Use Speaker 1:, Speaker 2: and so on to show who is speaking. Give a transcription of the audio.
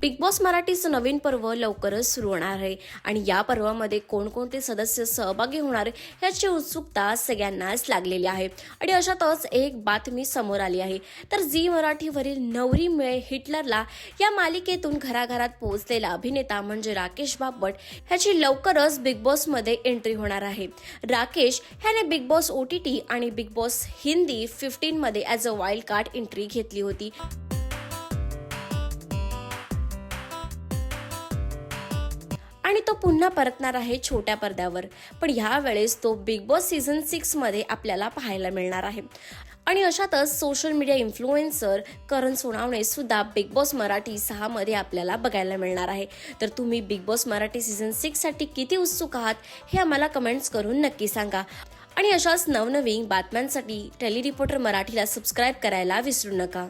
Speaker 1: Big boss मराठीचं नवीन पर्व लवकरच सुरू होणार आहे. आणि या पर्वामध्ये कोणकोणते सदस्य सहभागी होणार ह्याची याची उत्सुकता सगळ्यांनाच लागलेली आहे. आणि अशातच एक बातमी समोर आली आहे. तर झी मराठीवरील नवरी मिळे हिटलरला या मालिकेतून घराघरात पोहोचलेला अभिनेता म्हणजे राकेश बापट ह्याची लवकरच बिग बॉसमध्ये एंट्री होणार आहे. राकेश ह्याने big boss O T T आणि big boss Hindi फिफ्टीनमध्ये as a wild card entry घेतली होती. आणि तो पुन्हा परतणार आहे छोट्या पडद्यावर. पण ह्या वेळेस तो बिग बॉस सीझन सिक्समध्ये आपल्याला पाहायला मिळणार आहे. आणि अशातच social media influencer Karan Sonawane सुद्धा बिग बॉस मराठी सहामध्ये आपल्याला बघायला मिळणार आहे. तर तुम्ही बिग बॉस मराठी सीझन सिक्ससाठी किती उत्सुक आहात हे आम्हाला कमेंट्स करून नक्की सांगा. आणि अशाच नवनवीन बातम्यांसाठी टेली रिपोर्टर मराठीला सबस्क्राईब करायला विसरू नका.